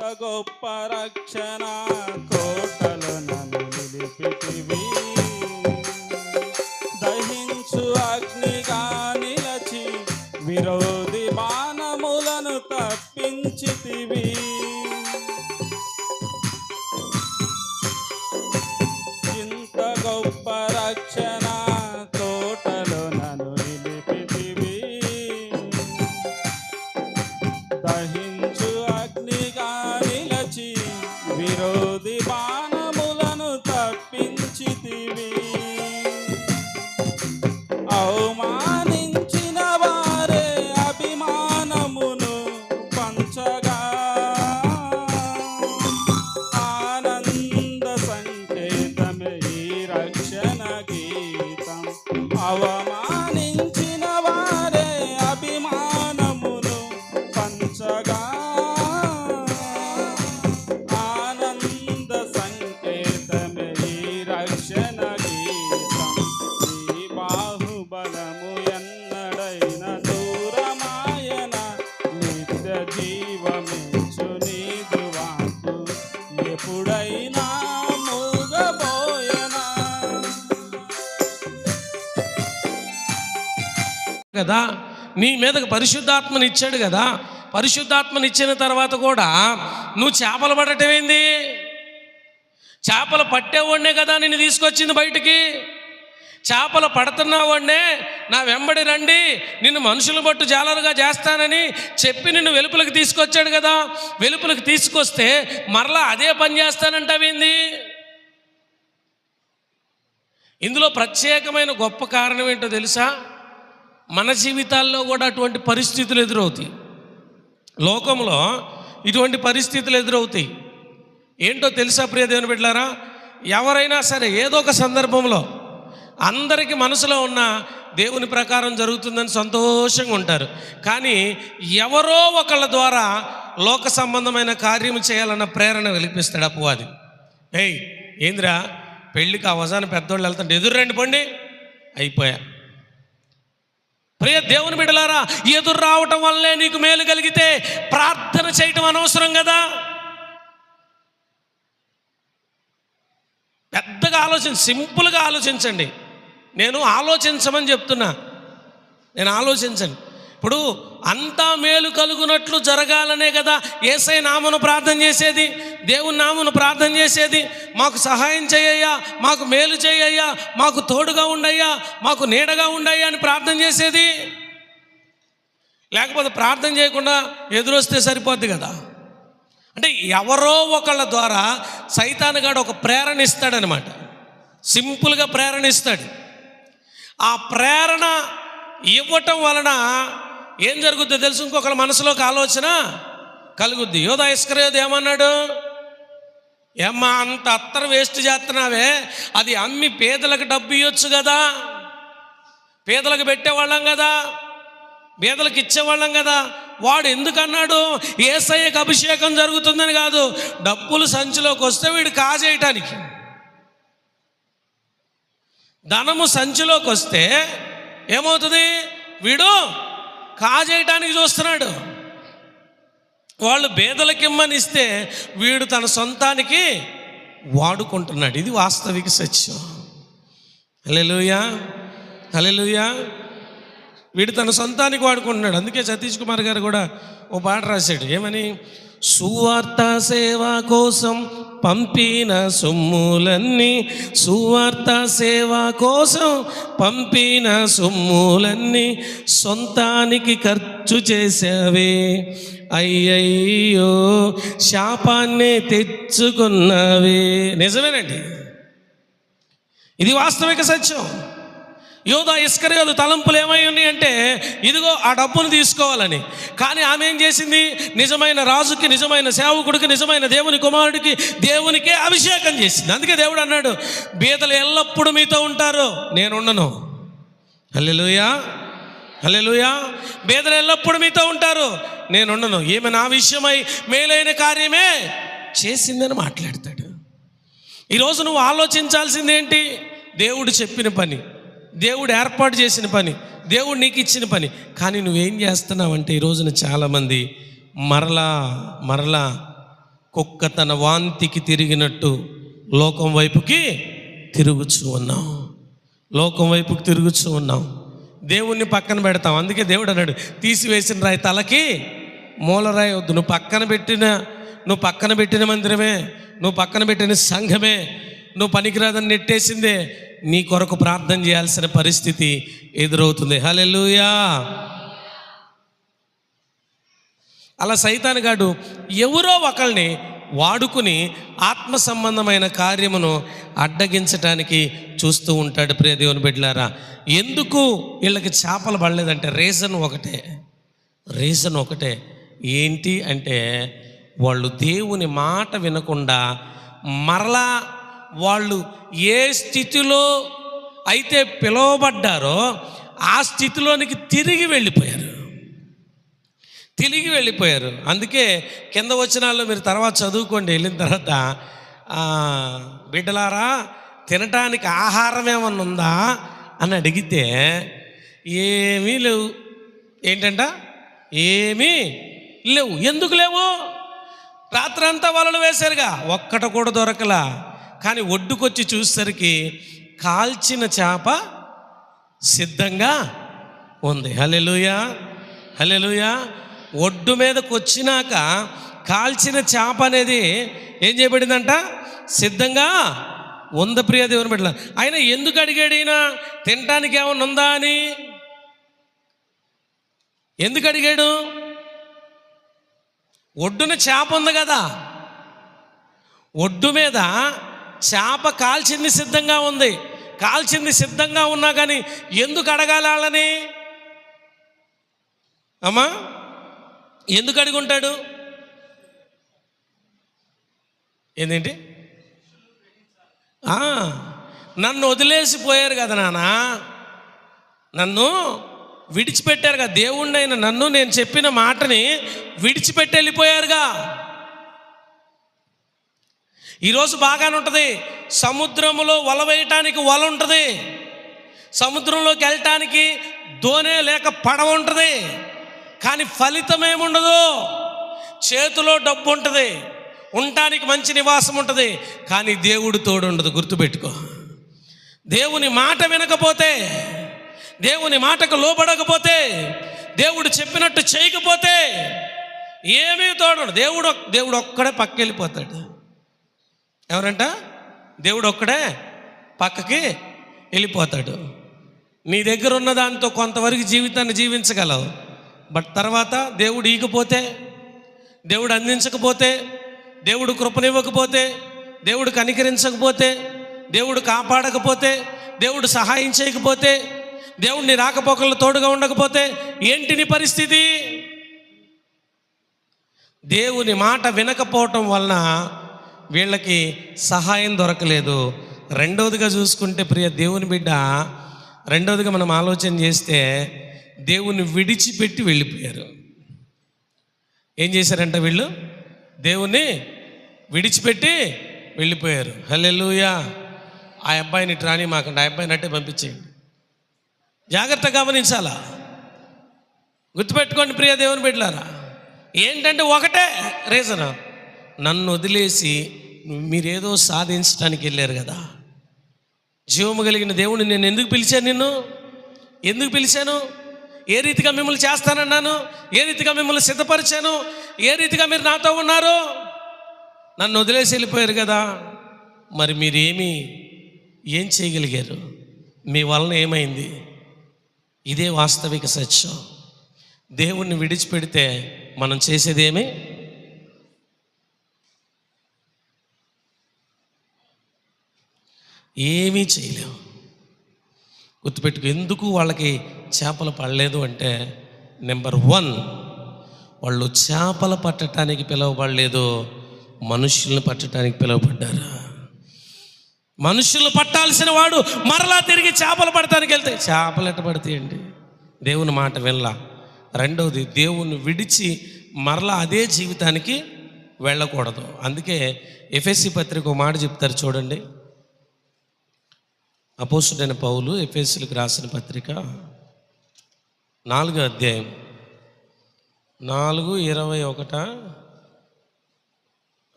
ఇంత గొప్ప రక్షణ కోటలు నన్ను నిలిపితివి. దహించు అగ్నిగా నిలచి విరోధి బాణములను తప్పించితివి. ఇంత గొప్ప రక్షణ కదా నీ మీదకి పరిశుద్ధాత్మని ఇచ్చాడు కదా పరిశుద్ధాత్మని ఇచ్చిన తర్వాత కూడా నువ్వు చేపలు పడటం ఏంది? చేపలు పట్టేవాడినే కదా నిన్ను తీసుకొచ్చింది బయటికి. చేపలు పడుతున్నావాడినే నా వెంబడి రండి నిన్ను మనుషులు బట్టు జాలరుగా చేస్తానని చెప్పి నిన్ను వెలుపులకు తీసుకొచ్చాడు కదా. వెలుపులకు తీసుకొస్తే మరలా అదే పని చేస్తానంటావేంది ఇందులో ప్రత్యేకమైన గొప్ప కారణం ఏంటో తెలుసా? మన జీవితాల్లో కూడా అటువంటి పరిస్థితులు ఎదురవుతాయి. లోకంలో ఇటువంటి పరిస్థితులు ఎదురవుతాయి. ఏంటో తెలుసా ప్రియ దేవుని ఎవరైనా సరే ఏదో ఒక సందర్భంలో అందరికీ మనసులో ఉన్న దేవుని ప్రకారం జరుగుతుందని సంతోషంగా ఉంటారు. కానీ ఎవరో ఒకళ్ళ ద్వారా లోక సంబంధమైన కార్యం చేయాలన్న ప్రేరణ వెలిపిస్తాడు అపవాది. ఏయ్ ఏందిరా? పెళ్ళికి ఆ వజాన పెద్దోళ్ళు వెళ్తుంటే ఎదురు రండి పండి. అయిపోయా. ప్రియ దేవుని బిడలారా ఎదురు రావటం వల్లే నీకు మేలు కలిగితే ప్రార్థన చేయటం అనవసరం కదా? పెద్దగా ఆలోచన సింపుల్గా ఆలోచించండి. నేను ఆలోచించమని చెప్తున్నా. నేను ఆలోచించండి ఇప్పుడు అంతా మేలు కలుగునట్లు జరగాలనే కదా ఏసై నామను ప్రార్థన చేసేది దేవుని నామను ప్రార్థన చేసేది. మాకు సహాయం చేయయ్యా మాకు మేలు చేయయ్యా మాకు తోడుగా ఉండయ్యా మాకు నీడగా ఉండయ్యా అని ప్రార్థన చేసేది. లేకపోతే ప్రార్థన చేయకుండా ఎదురొస్తే సరిపోద్ది కదా. అంటే ఎవరో ఒకళ్ళ ద్వారా సైతానుగాడు ఒక ప్రేరణ ఇస్తాడనమాట. సింపుల్గా ప్రేరణ ఇస్తాడు. ఆ ప్రేరణ ఇవ్వటం వలన ఏం జరుగుద్దో తెలుసు? ఇంకొకరి మనసులోకి ఆలోచన కలుగుద్ది. యోధ ఇస్కరేది ఏమన్నాడు? ఏమ్మా అంత అత్తర వేస్ట్ చేస్తున్నావే. అది అమ్మి పేదలకు డబ్బు ఇవ్వచ్చు కదా. పేదలకు పెట్టేవాళ్ళం కదా. పేదలకు ఇచ్చేవాళ్ళం కదా. వాడు ఎందుకన్నాడు? ఏసయ్యకు అభిషేకం జరుగుతుందని కాదు డబ్బులు సంచిలోకి వస్తే వీడు కాజేయటానికి. ధనము సంచిలోకి వస్తే ఏమవుతుంది? వీడు కాజేయటానికి చూస్తున్నాడు. వాళ్ళు బేదలకి ఇస్తే వీడు తన సొంతానికి వాడుకుంటున్నాడు. ఇది వాస్తవిక సత్యం. హలెలుయా హలెలుయా వీడు తన సొంతానికి వాడుకుంటున్నాడు. అందుకే సతీష్ కుమార్ గారు కూడా ఓ పాట రాశాడు. ఏమని? సువార్త సేవ కోసం పంపిన సొమ్ములన్నీ సువార్త సేవ కోసం పంపిన సొమ్ములన్నీ సొంతానికి ఖర్చు చేసావే అయ్యయ్యో శాపాన్నే తెచ్చుకున్నావే. నిజమేనండి. ఇది వాస్తవిక సత్యం. యోధా ఇస్కరియోదు తలంపులు ఏమై ఉన్నాయంటే ఇదిగో ఆ డబ్బును తీసుకోవాలని. కానీ ఆమె ఏం చేసింది? నిజమైన రాజుకి నిజమైన సేవకుడికి నిజమైన దేవుని కుమారుడికి దేవునికే అభిషేకం చేసింది. అందుకే దేవుడు అన్నాడు బీదలు ఎల్లప్పుడూ మీతో ఉంటారు నేను ఉండను హల్లెలుయా. బీదలు ఎల్లప్పుడూ మీతో ఉంటారు నేనుండను. ఈమె నా విషయమై మేలైన కార్యమే చేసిందని మాట్లాడతాడు. ఈరోజు నువ్వు ఆలోచించాల్సిందేంటి? దేవుడు చెప్పిన పని. దేవుడు ఏర్పాటు చేసిన పని దేవుడు నీకు ఇచ్చిన పని. కానీ నువ్వేం చేస్తున్నావంటే ఈ రోజున చాలామంది మరలా మరలా కుక్క తన వాంతికి తిరిగినట్టు లోకం వైపుకి తిరుగుచూ ఉన్నాం. లోకం వైపుకి తిరుగుచూ ఉన్నాం. దేవుణ్ణి పక్కన పెడతాం. అందుకే దేవుడు అన్నాడు తీసివేసిన రాయి తలకి మూలరాయి వద్దు. నువ్వు పక్కన పెట్టిన నువ్వు పక్కన పెట్టిన మందిరమే నువ్వు పక్కన పెట్టిన సంఘమే నువ్వు పనికిరాదని నెట్టేసిందే. నీ కొరకు ప్రార్థన చేయాల్సిన పరిస్థితి ఎదురవుతుంది. హలెలుయా అలా సైతాన్ గాడు ఎవరో ఒకళ్ళని వాడుకుని ఆత్మ సంబంధమైన కార్యమును అడ్డగించటానికి చూస్తూ ఉంటాడు ప్రియ దేవుని బిడ్డలారా. ఎందుకు వీళ్ళకి చేపలు పడలేదంటే రీజన్ ఒకటే. రీజన్ ఒకటే. ఏంటి అంటే వాళ్ళు దేవుని మాట వినకుండా మరలా వాళ్ళు ఏ స్థితిలో అయితే పిలువబడ్డారో ఆ స్థితిలోనికి తిరిగి వెళ్ళిపోయారు. తిరిగి వెళ్ళిపోయారు. అందుకే కింద వచ్చినాల్లో మీరు తర్వాత చదువుకోండి వెళ్ళిన తర్వాత బిడ్డలారా తినటానికి ఆహారం ఏమన్నా ఉందా? అని అడిగితే ఏమీ లేవు. ఏంటంట? ఏమీ లేవు. ఎందుకు లేవు? రాత్రంతా వలలు వేశారుగా. ఒక్కట కూడా దొరకలా. కానీ ఒడ్డుకొచ్చి చూసేసరికి కాల్చిన చేప సిద్ధంగా ఉంది. హలెలుయా హలెలుయా ఒడ్డు మీదకి వచ్చినాక కాల్చిన చేప అనేది ఏం చేయబడిందంట? సిద్ధంగా వంద ప్రియ దేవుని బిడ్డల ఆయన ఎందుకు అడిగాడు ఈయన? తినటానికి ఏమన్నా ఉందా అని. ఎందుకు అడిగాడు? ఒడ్డున చేప ఉంది కదా. ఒడ్డు మీద చేప కాల్చింది సిద్ధంగా ఉంది. కాల్చింది సిద్ధంగా ఉన్నా కానీ ఎందుకు అడగాలి వాళ్ళని? అమ్మా ఎందుకు అడుగుంటాడు? ఉంటాడు ఏంటంటే నన్ను వదిలేసిపోయారు కదా నాన్న నన్ను విడిచిపెట్టారుగా. దేవుణ్ణి అయిన నన్ను నేను చెప్పిన మాటని విడిచిపెట్టి వెళ్ళిపోయారుగా ఈరోజు బాగానే ఉంటుంది. సముద్రంలో వల వేయటానికి వల ఉంటుంది. సముద్రంలోకి వెళ్ళటానికి దోనే లేక పడవ ఉంటుంది. కానీ ఫలితం ఏముండదు? చేతిలో డబ్బు ఉంటుంది. ఉండటానికి మంచి నివాసం ఉంటుంది. కానీ దేవుడు తోడు ఉండదు. గుర్తుపెట్టుకో. దేవుని మాట వినకపోతే దేవుని మాటకు లోబడకపోతే దేవుడు చెప్పినట్టు చేయకపోతే ఏమీ తోడు దేవుడు దేవుడు ఒక్కడే పక్కెళ్ళిపోతాడు. ఎవరంట? దేవుడు ఒక్కడే పక్కకి వెళ్ళిపోతాడు. నీ దగ్గర ఉన్న దాంతో కొంతవరకు జీవితాన్ని జీవించగలవు. బట్ తర్వాత దేవుడు ఈగిపోతే దేవుడు అందించకపోతే దేవుడు కృపనివ్వకపోతే దేవుడు కనికరించకపోతే దేవుడు కాపాడకపోతే దేవుడు సహాయం చేయకపోతే దేవుడిని రాకపోకలు తోడుగా ఉండకపోతే ఏంటి నీ పరిస్థితి? దేవుని మాట వినకపోవటం వలన వీళ్ళకి సహాయం దొరకలేదు. రెండవదిగా చూసుకుంటే ప్రియ దేవుని బిడ్డ రెండవదిగా మనం ఆలోచన చేస్తే దేవుని విడిచిపెట్టి వెళ్ళిపోయారు. ఏం చేశారంట వీళ్ళు? దేవుణ్ణి విడిచిపెట్టి వెళ్ళిపోయారు. హలెలుయా ఆ అబ్బాయిని ట్రాని మాకండి ఆ అబ్బాయిని అట్టే పంపించేయండి. జాగ్రత్తగా గమనించాలా? గుర్తుపెట్టుకోండి ప్రియ దేవుని బిడ్డలారా. ఏంటంటే ఒకటే రీజన్. నన్ను వదిలేసి మీరేదో సాధించడానికి వెళ్ళారు కదా. జీవము కలిగిన దేవుని నేను ఎందుకు పిలిచాను నిన్ను? ఎందుకు పిలిచాను? ఏ రీతిగా మిమ్మల్ని చేస్తానన్నాను? ఏ రీతిగా మిమ్మల్ని సిద్ధపరిచాను? ఏ రీతిగా మీరు నాతో ఉన్నారు? నన్ను వదిలేసి వెళ్ళిపోయారు కదా. మరి మీరేమి ఏం చేయగలిగారు? మీ వలన ఏమైంది? ఇదే వాస్తవిక సత్యం. దేవుణ్ణి విడిచిపెడితే మనం చేసేదేమి ఏమీ చేయలేము గుర్తుపెట్టుకు ఎందుకు వాళ్ళకి చేపలు పడలేదు అంటే నెంబర్ వన్ వాళ్ళు చేపలు పట్టడానికి పిలువబడలేదు మనుషుల్ని పట్టడానికి పిలువబడ్డారు? మనుషులు పట్టాల్సిన వాడు మరలా తిరిగి చేపలు పడటానికి వెళ్తే చేపలు ఎట్ట పడతాయండి? దేవుని మాట వినలా. రెండవది దేవుని విడిచి మరలా అదే జీవితానికి వెళ్ళకూడదు. అందుకే ఎఫ్ఎస్సి పత్రిక ఒక మాట చెప్తారు చూడండి. అపోసుడైన పౌలు ఎఫ్ఎస్సీలకు రాసిన పత్రిక నాలుగో అధ్యాయం. నాలుగు ఇరవై ఒకట.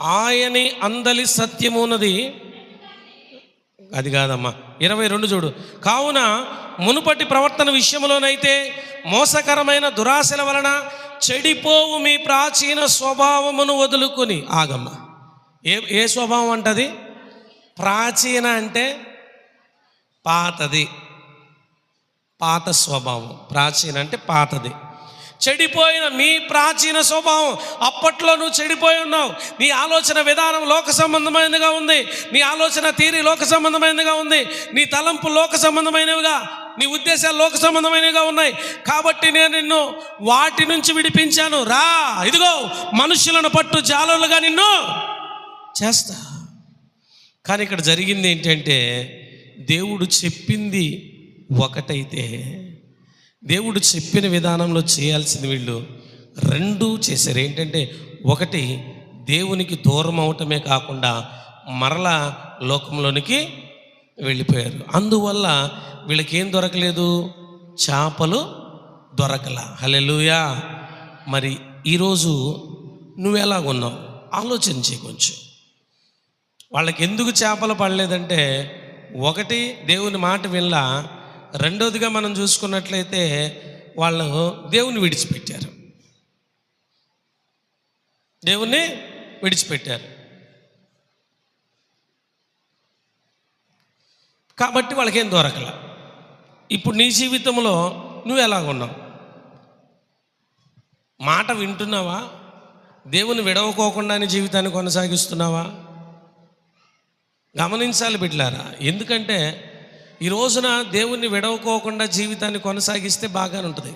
ఆయని అందలి సత్యమున్నది అది కాదమ్మా. ఇరవై రెండు చూడు. కావున మునుపటి ప్రవర్తన విషయంలోనైతే మోసకరమైన దురాశల వలన చెడిపోవు మీ ప్రాచీన స్వభావమును వదులుకొని. ఆగమ్మ. ఏ ఏ స్వభావం అంటది? ప్రాచీన అంటే పాతది. పాత స్వభావం. ప్రాచీన అంటే పాతది. చెడిపోయిన మీ ప్రాచీన స్వభావం. అప్పట్లో నువ్వు చెడిపోయి ఉన్నావు. నీ ఆలోచన విధానం లోక సంబంధమైనదిగా ఉంది. నీ ఆలోచన తీరి లోక సంబంధమైనదిగా ఉంది. నీ తలంపు లోక సంబంధమైనవిగా నీ ఉద్దేశాలు లోక సంబంధమైనవిగా ఉన్నాయి. కాబట్టి నేను నిన్ను వాటి నుంచి విడిపించాను. రా ఇదిగో మనుషులను పట్టు జాలులుగా నిన్ను చేస్తా. కానీ ఇక్కడ జరిగింది ఏంటంటే దేవుడు చెప్పింది ఒకటైతే దేవుడు చెప్పిన విధానంలో చేయాల్సింది వీళ్ళు రెండు చేశారు. ఏంటంటే ఒకటి దేవునికి దూరం అవటమే కాకుండా మరలా లోకంలోనికి వెళ్ళిపోయారు. అందువల్ల వీళ్ళకి ఏం దొరకలేదు? చేపలు దొరకల. హలెలుయా మరి ఈరోజు నువ్వు ఎలాగున్నావు ఆలోచించే కొంచెం. వాళ్ళకి ఎందుకు చేపలు పడలేదంటే ఒకటి దేవుని మాట వినలా రెండోదిగా మనం చూసుకున్నట్లయితే వాళ్ళు దేవుని విడిచిపెట్టారు. దేవుణ్ణి విడిచిపెట్టారు. కాబట్టి వాళ్ళకేం దొరకల. ఇప్పుడు నీ జీవితంలో నువ్వు ఎలాగున్నావు మాట వింటున్నావా? దేవుని విడవకోకుండానే జీవితాన్ని కొనసాగిస్తున్నావా? గమనించాలి బిడ్లారా ఎందుకంటే ఈ రోజున దేవుణ్ణి విడవకోకుండా జీవితాన్ని కొనసాగిస్తే బాగానే ఉంటుంది.